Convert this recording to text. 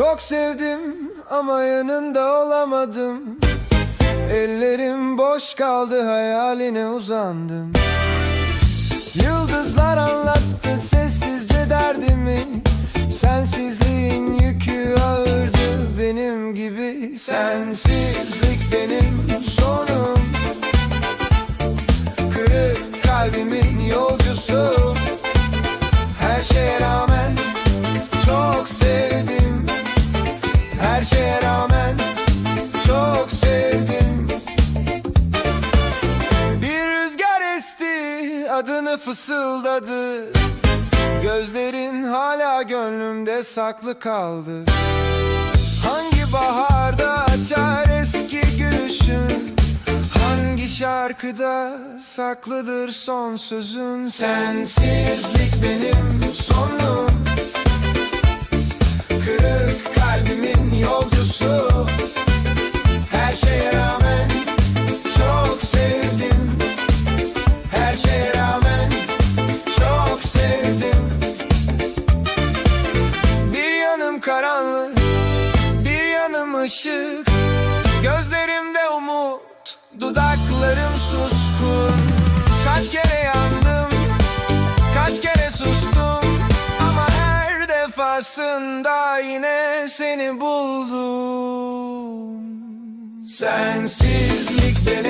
Çok sevdim ama yanında olamadım. Ellerim boş kaldı hayaline uzandım. Yıldızlar Sensizlik benim sonum. Kırık kalbimin yolcusu. Her şeye rağmen çok sevdim. Her şeye rağmen çok sevdim. Bir rüzgar esti adını fısıldadı. Gözlerin hala gönlümde saklı kaldı. Hangi şarkıda saklıdır son sözün. Sensizlik benim Dudaklarım suskun. Kaç kere yandım Kaç kere sustum. Ama her defasında yine seni buldum. Sensizlik benim